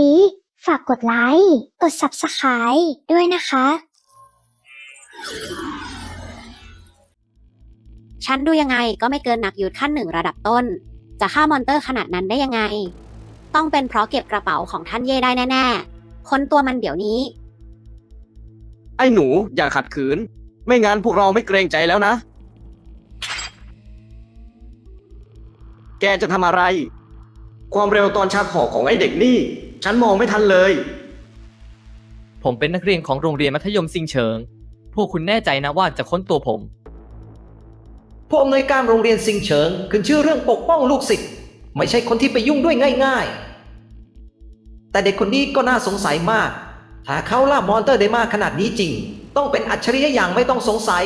ลี ฝากกดไลค์ กด Subscribe ด้วยนะคะ ฉันดูยังไงก็ไม่เกินหนักยุดขั้นหนึ่งระดับต้น จะฆ่ามอนเตอร์ขนาดนั้นได้ยังไง ต้องเป็นเพราะเก็บกระเป๋าของท่านเย่ได้แน่ๆ ค้นตัวมันเดี๋ยวนี้ ไอ้หนูอย่าขัดขืน ไม่งั้นพวกเราไม่เกรงใจแล้วนะ แกจะทำอะไร ความเร็วตอนชักหอกของไอ้เด็กนี่ ฉันมองไม่ทันเลย ผมเป็นนักเรียนของโรงเรียนมัธยมซิงเฉิง พวกคุณแน่ใจนะว่าจะค้นตัวผม ผู้อำนวยการโรงเรียนซิงเฉิงขึ้นชื่อเรื่องปกป้องลูกศิษย์ไม่ใช่คนที่ไปยุ่งด้วยง่ายๆ แต่เด็กคนนี้ก็น่าสงสัยมาก ถ้าเขาล่ามอนเตอร์ได้มากขนาดนี้จริง ต้องเป็นอัจฉริยะอย่างไม่ต้องสงสัย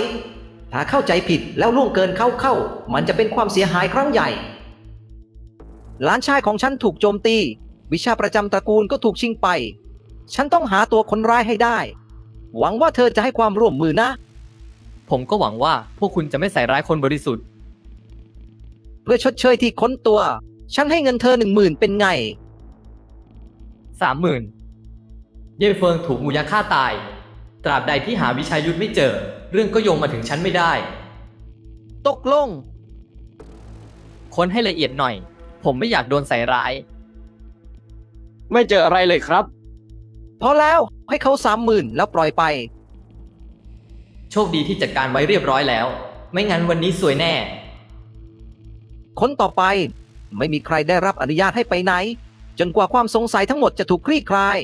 ถ้าเข้าใจผิดแล้วล่วงเกินเข้าเข้า มันจะเป็นความเสียหายครั้งใหญ่ หลานชายของฉันถูกโจมตี วิชาประจำตระกูลก็ถูกชิงไป ฉันต้องหาตัวคนร้ายให้ได้ หวังว่าเธอจะให้ความร่วมมือนะ ผมก็หวังว่าพวกคุณจะไม่ใส่ร้ายคนบริสุทธิ์ เพื่อชดเชยที่ค้นตัว ฉันให้เงินเธอหนึ่งหมื่นเป็นไง สามหมื่นเย่เฟิงถูกงูยักษ์ฆ่าตาย ตราบใดที่หาวิชายุทธไม่เจอ เรื่องก็โยงมาถึงฉันไม่ได้ ตกลง ค้นให้ละเอียดหน่อย ผมไม่อยากโดนใส่ร้าย ไม่เจออะไรเลยครับ พอแล้วให้เขาสามหมื่นแล้วปล่อยไป โชคดีที่จัดการไว้เรียบร้อยแล้ว ไม่งั้นวันนี้สวยแน่ค้นต่อไป ไม่มีใครได้รับอนุญาตให้ไปไหน จนกว่าความสงสัยทั้งหมดจะถูกคลี่คลาย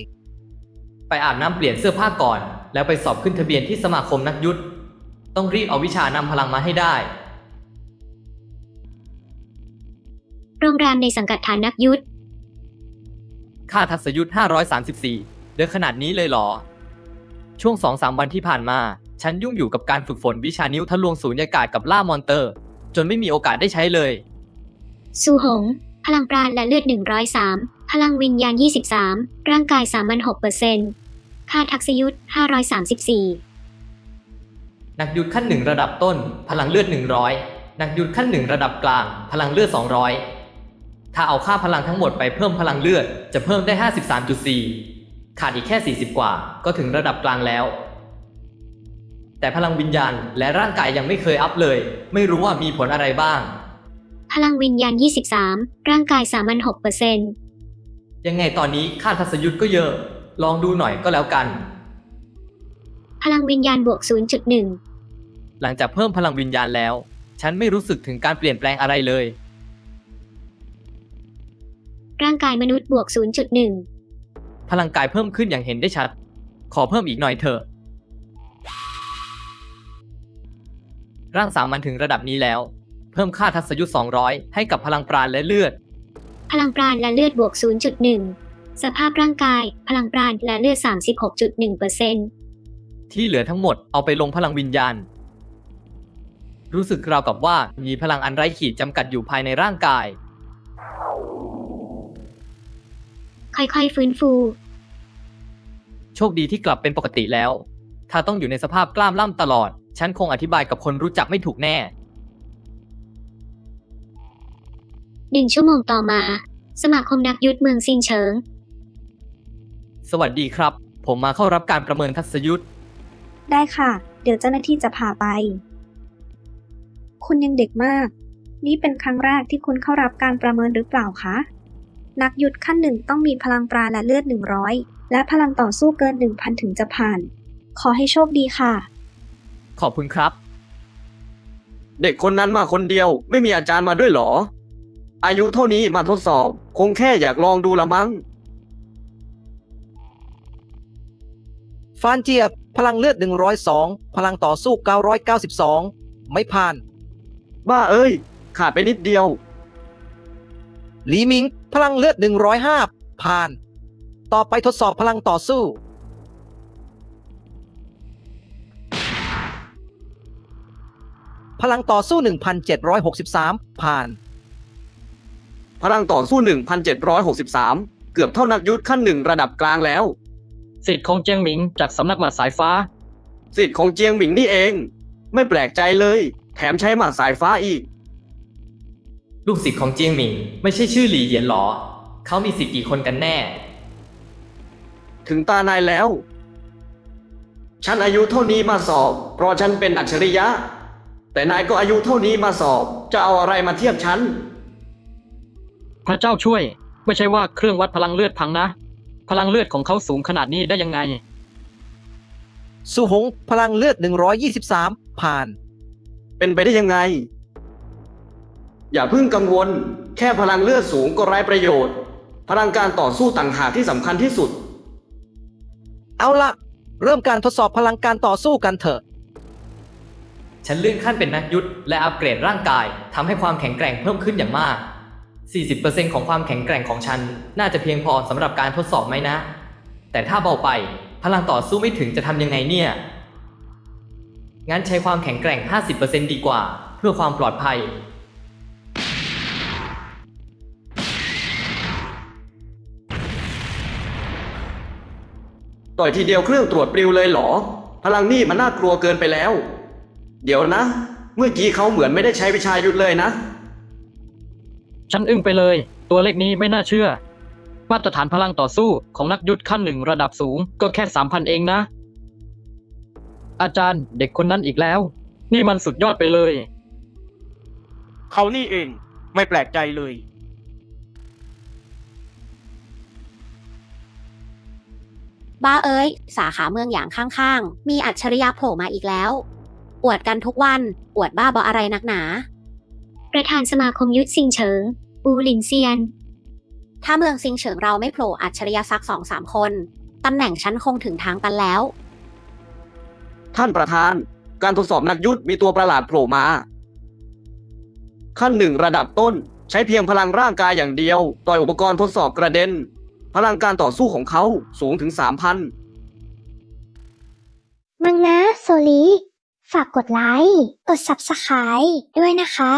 ไปอาบน้ำเปลี่ยนเสื้อผ้าก่อน แล้วไปสอบขึ้นทะเบียนที่สมาคมนักยุทธต้องรีบเอาวิชานำพลังมาให้ได้ โรงแรมในสังกัดฐานนักยุทธ ค่าทัศยุทธ534 เดือนขนาดนี้เลยเหรอ ช่วง2-3วันที่ผ่านมา ฉันยุ่งอยู่กับการฝึกฝนวิชานิ้วทะลวงสูญญากาศกับล่ามอนเตอร์ จนไม่มีโอกาสได้ใช้เลยซูหง พลังปราณและเลือด 103 พลังวิญญาณ 23 ร่างกาย36%ค่าทักษยุทธ534 นักยุทธขั้นหนึ่งระดับต้น พลังเลือด 100 นักยุทธขั้นหนึ่งระดับกลาง พลังเลือด 200 ถ้าเอาค่าพลังทั้งหมดไปเพิ่มพลังเลือด จะเพิ่มได้ 53.4 ขาดอีกแค่ 40 กว่า ก็ถึงระดับกลางแล้ว แต่พลังวิญญาณและร่างกายยังไม่เคยอัพเลย ไม่รู้ว่ามีผลอะไรบ้าง พลังวิญญาณ 23 ร่างกาย36%ยังไงตอนนี้ค่าทัศยุทธก็เยอะ ลองดูหน่อยก็แล้วกัน พลังวิญญาณบวก 0.1 หลังจากเพิ่มพลังวิญญาณแล้ว ฉันไม่รู้สึกถึงการเปลี่ยนแปลงอะไรเลย กายมนุษย์บวก 0.1 พลังกายเพิ่มขึ้นอย่างเห็นได้ชัด ขอเพิ่มอีกหน่อยเถอะ ร่างสามัญถึงระดับนี้แล้ว เพิ่มค่าทัศยุทธ200 ให้กับพลังปราณและเลือด พลังปราณและเลือดบวก 0.1 สภาพร่างกาย พลังปราณและเลือด 36.1%ที่เหลือทั้งหมดเอาไปลงพลังวิญญาณรู้สึกราวกับว่ามีพลังอันไร้ขีดจำกัดอยู่ภายในร่างกาย ค่อยๆ ฟื้นฟู โชคดีที่กลับเป็นปกติแล้ว ถ้าต้องอยู่ในสภาพกล้ามล่ำตลอด ฉันคงอธิบายกับคนรู้จักไม่ถูกแน่ หนึ่งชั่วโมงต่อมา สมาคมนักยุทธเมืองซินเฉิง สวัสดีครับ ผมมาเข้ารับการประเมินทัศยุทธ ได้ค่ะ เดี๋ยวเจ้าหน้าที่จะพาไป คุณยังเด็กมาก นี่เป็นครั้งแรกที่คุณเข้ารับการประเมินหรือเปล่าคะ นักยุทธขั้นหนึ่งต้องมีพลังปราณและเลือด 100 และพลังต่อสู้เกิน 1,000 ถึงจะผ่าน ขอให้โชคดีค่ะ ขอบคุณครับ เด็กคนนั้นมาคนเดียว ไม่มีอาจารย์มาด้วยเหรอ อายุเท่านี้มาทดสอบ คงแค่อยากลองดูละมั้ง ฟานเจียบ พลังเลือด 102 พลังต่อสู้ 992 ไม่ผ่าน บ้าเอ้ย ขาดไปนิดเดียว หลีมิง พลังเลือด 105 ผ่าน ต่อไปทดสอบพลังต่อสู้ พลังต่อสู้ 1,763 ผ่าน พลังต่อสู้ 1,763 เกือบเท่านักยุทธขั้นหนึ่งระดับกลางแล้ว สิทธิ์ของเจียงหมิงจากสำนักหมาสายฟ้า สิทธิ์ของเจียงหมิงนี่เอง ไม่แปลกใจเลย แถมใช้หมาสายฟ้าอีก ลูกศิษย์ของเจียงหมิงไม่ใช่ชื่อหลี่เหยียนหรอ เขามีศิษย์กี่คนกันแน่ ถึงตานายแล้ว ฉันอายุเท่านี้มาสอบ เพราะฉันเป็นอัจฉริยะ แต่นายก็อายุเท่านี้มาสอบ จะเอาอะไรมาเทียบฉัน พระเจ้าช่วย ไม่ใช่ว่าเครื่องวัดพลังเลือดพังนะ พลังเลือดของเขาสูงขนาดนี้ได้ยังไง สุหงพลังเลือด 123 ผ่าน เป็นไปได้ยังไง อย่าเพิ่งกังวล แค่พลังเลือดสูงก็ไร้ประโยชน์ พลังการต่อสู้ต่างหากที่สำคัญที่สุด เอาละเริ่มการทดสอบพลังการต่อสู้กันเถอะ ฉันเลื่อนขั้นเป็นนักยุทธและอัปเกรดร่างกายทำให้ความแข็งแกร่งเพิ่มขึ้นอย่างมาก 40%ของความแข็งแกร่งของฉัน น่าจะเพียงพอสำหรับการทดสอบไหมนะ แต่ถ้าเบาไป พลังต่อสู้ไม่ถึงจะทำยังไงเนี่ย งั้นใช้ความแข็งแกร่ง 50%ดีกว่า เพื่อความปลอดภัย ต่อยทีเดียวเครื่องตรวจปลิวเลยเหรอ พลังนี่มันน่ากลัวเกินไปแล้ว เดี๋ยวนะ เมื่อกี้เขาเหมือนไม่ได้ใช้วิชายุทธเลยนะ ฉันอึ้งไปเลย ตัวเลขนี้ไม่น่าเชื่อ มาตรฐานพลังต่อสู้ของนักยุทธขั้นหนึ่งระดับสูงก็แค่สามพันเองนะ อาจารย์เด็กคนนั้นอีกแล้ว นี่มันสุดยอดไปเลย เขานี่เองไม่แปลกใจเลย บ้าเอ้ย สาขาเมืองอย่างข้างๆ มีอัจฉริยะโผล่มาอีกแล้ว อวดกันทุกวัน อวดบ้าบออะไรนักหนา ประธานสมาคมยุทธซิงเฉิงอูหลินเซียน ถ้าเมืองซิงเฉิงเราไม่โผล่อัจฉริยะสักสองสามคน ตำแหน่งฉันคงถึงทางตันแล้ว ท่านประธาน การทดสอบนักยุทธมีตัวประหลาดโผล่มา ขั้นหนึ่งระดับต้น ใช้เพียงพลังร่างกายอย่างเดียว ต่อยอุปกรณ์ทดสอบกระเด็น พลังการต่อสู้ของเขาสูงถึงสามพันมังนะ โซลี ฝากกดไลค์ กด Subscribe ด้วยนะคะ